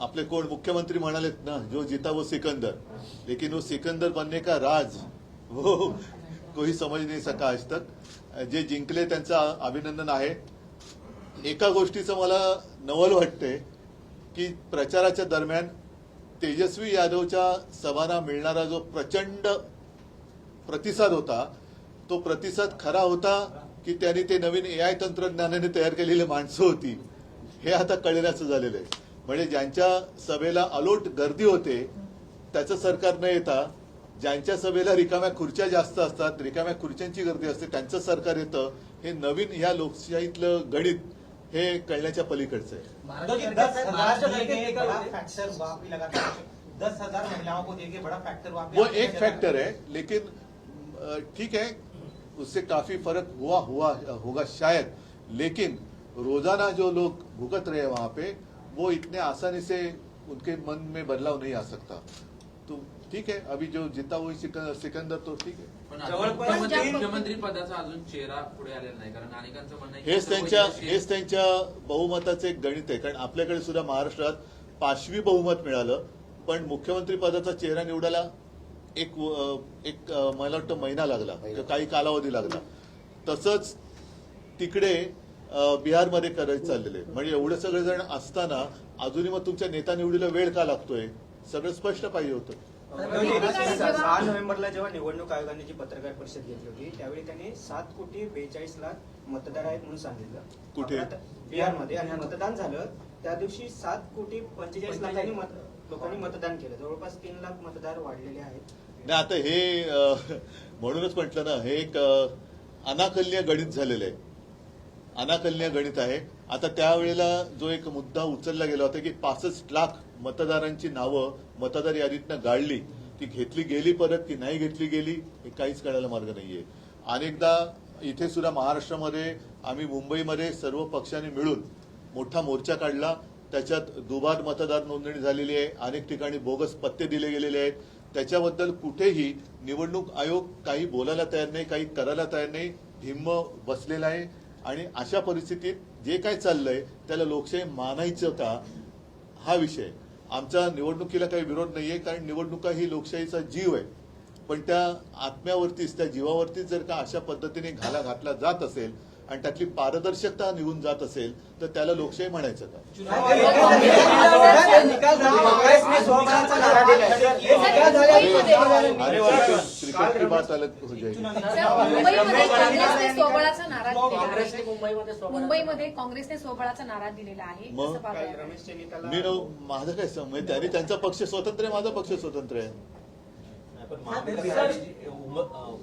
आपले कोण मुख्यमंत्री म्हणालेत ना जो जीता वो सिकंदर. लेकिन वो सिकंदर बनने का राज हो, वो कोई समज नाही सका आज तक. जे जिंकले त्यांचं अभिनंदन आहे. एका गोष्टीचं मला नवल वाटते की प्रचाराच्या दरम्यान तेजस्वी यादवच्या सभांना मिळणारा जो प्रचंड प्रतिसाद होता तो प्रतिसाद खरा होता की त्यांनी ते नवीन ए आय तंत्रज्ञानाने तयार केलेली माणसं होती. हे आता कळण्याचं झालेलं आहे. म्हणजे ज्यांच्या सभेला अलोट गर्दी होते त्याचं सरकार न येता ज्यांच्या सभेला रिकाम्या खुर्च्या जास्त असतात रिकाम्या खुर्च्यांची गर्दी असते त्यांचं सरकार येतं हे नवीन ह्या लोकशाहीतलं गणित हे कळण्याच्या पलीकडचं आहे. दस हजार वो महिलाओं को देके बड़ा फैक्टर एक फैक्टर है लेकिन ठीक है उससे काफी फर्क हुआ हुआ होगा शायद लेकिन रोजाना जो लोग भुगत रहे वहां पे वो इतने आसानी से उनके मन में बदलाव नहीं आ सकता। तो ठीक है अभी जो जितना हुई सिकंदर, सिकंदर तो ठीक है। मुख्यमंत्री पदाचा अजून चेहरा पुढे आलेला नाही कारण अनेकांचं म्हणणं आहे हेच त्यांच्या हेच त्यांच्या बहुमताचे एक गणित आहे कारण आपल्याकडे सुद्धा महाराष्ट्रात पाचवी बहुमत मिळालं पण मुख्यमंत्री पदाचा चेहरा निवडायला एक एक मला वाटतं महिना लागला काही कालावधी लागला. तसंच तिकडे बिहारमध्ये करायचं चाललेलं आहे. म्हणजे एवढं सगळे जण असताना अजूनही मग तुमच्या नेता निवडीला वेळ का लागतोय? सगळं स्पष्ट पाहिजे होतं. सहा नोव्हेंबरला जेव्हा निवडणूक आयोगाने जी पत्रकार परिषद घेतली होती त्यावेळी त्यांनी सात कोटी बेचाळीस लाख मतदार आहेत म्हणून सांगितलं. कुठे? बिहारमध्ये. आणि मतदान झालं त्या दिवशी सात कोटी पंचेचाळीस लाखांनी लोकांनी मतदान केलं. जवळपास तीन लाख मतदार वाढलेले आहेत. नाही आता हे म्हणूनच म्हटलं ना हे एक अ, अनाकलनीय गणित झालेलं आहे. अनाकलनीय गणित आहे. आता त्यावेळेला जो एक मुद्दा उचलला गेला होता की पासष्ट लाख मतदारांची नावं मतदार यादीतनं गाळली. ती घेतली गेली परत की नाही घेतली गेली हे काहीच कळायला मार्ग नाहीये. अनेकदा इथे सुद्धा महाराष्ट्रामध्ये आम्ही मुंबईमध्ये सर्व पक्षांनी मिळून मोठा मोर्चा काढला. त्याच्यात दुबार मतदार नोंदणी झालेली आहे. अनेक ठिकाणी बोगस पत्ते दिले गेलेले आहेत. त्याच्याबद्दल कुठेही निवडणूक आयोग काही बोलायला तयार नाही काही करायला तयार नाही. हिम्म बसलेला आहे. आणि अशा परिस्थितीत जे काय चाललंय त्याला लोकशाही मानायचं का? हा विषय. आमचा निवडणुकीला काही विरोध नाहीये कारण निवडणुका ही लोकशाहीचा जीव आहे. पण त्या आत्म्यावरतीच त्या जीवावरतीच जर का अशा पद्धतीने घाला घातला जात असेल आणि त्यातली पारदर्शकता निघून जात असेल तर त्याला लोकशाही म्हणायचं. हे हो मुंबईमध्ये काँग्रेसने स्वबळाचा नारा दिलेला आहे मी न- माझं काय समज त्यांनी त्यांचा पक्ष स्वतंत्र आहे माझा पक्ष स्वतंत्र आहे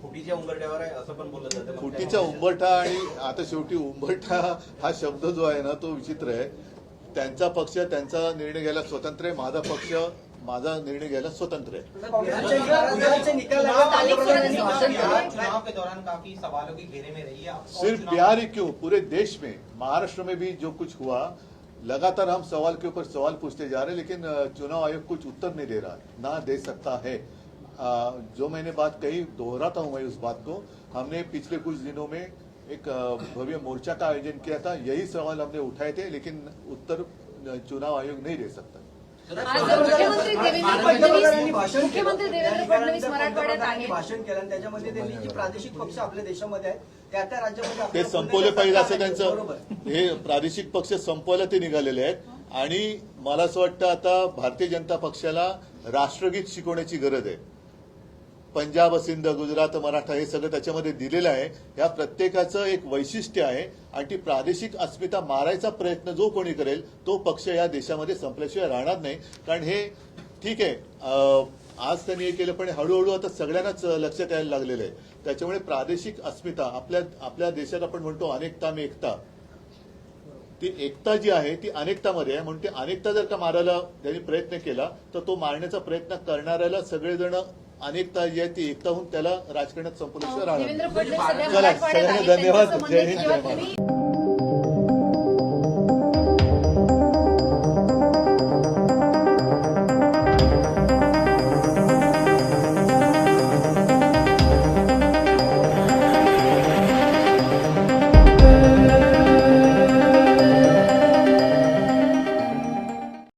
फुटीच्या उंबरठ्यावर आहे असं पण बोललं जातं. मग फुटीचा उंबरठा आणि आता शेवटी उंबरठा हा शब्द जो आहे ना तो विचित्र आहे. त्यांचा पक्ष त्यांचा निर्णय घ्यायला स्वतंत्र आहे. माझा पक्ष माझा निर्णय घ्यायला स्वतंत्र आहे. है। सिर्फ बिहार ही क्यों? पूरे देश में महाराष्ट्र में भी जो कुछ हुआ लगातार हम सवाल के ऊपर सवाल पूछते जा रहे हैं लेकिन चुनाव आयोग कुछ उत्तर नहीं दे रहा ना दे सकता है। जो मैंने बात कही दोहराता हूं मैं उस बात को। हमने पिछले कुछ दिनों में एक भव्य मोर्चा का आयोजन किया था। यही सवाल हमने उठाए थे लेकिन उत्तर चुनाव आयोग नहीं दे सकता। आज जर मुख्यमंत्री देवेंद्र फडणवीस मुख्यमंत्री देवेंद्र फडणवीस मराठवाड्यात आहेत. भाषण केलं. आणि त्याच्यामध्ये त्यांनी जी प्रादेशिक पक्ष आपल्या देशामध्ये आहेत त्या त्या राज्यामध्ये ते संपवले पाहिजे असं? त्यांचं हे प्रादेशिक पक्ष संपवायला ते निघालेले आहेत. आणि मला असं वाटतं आता भारतीय जनता पक्षाला राष्ट्रगीत शिकवण्याची गरज आहे. पंजाब सिंध गुजरात मराठा हे सगळं त्याच्यामध्ये दिलेलं आहे. या प्रत्येकाचं एक वैशिष्ट्य आहे. आणि ती प्रादेशिक अस्मिता मारायचा प्रयत्न जो कोणी करेल तो पक्ष या देशामध्ये संपल्याशिवाय राहणार नाही. कारण हे ठीक आहे आज त्यांनी हे केलं पण हळूहळू आता सगळ्यांनाच लक्षात यायला लागलेलं आहे. त्याच्यामुळे प्रादेशिक अस्मिता आपल्या आपल्या देशात आपण म्हणतो अनेकता मी एकता. ती एकता जी आहे ती अनेकतामध्ये आहे. म्हणून ती अनेकता जर का मारायला त्यांनी प्रयत्न केला तर तो मारण्याचा प्रयत्न करणाऱ्याला सगळेजण अनेकता जी आहे ती एकता होऊन त्याला राजकारणात राहणार सगळ्यांना आहेत. त्यांचं धन्यवाद. जय हिंद,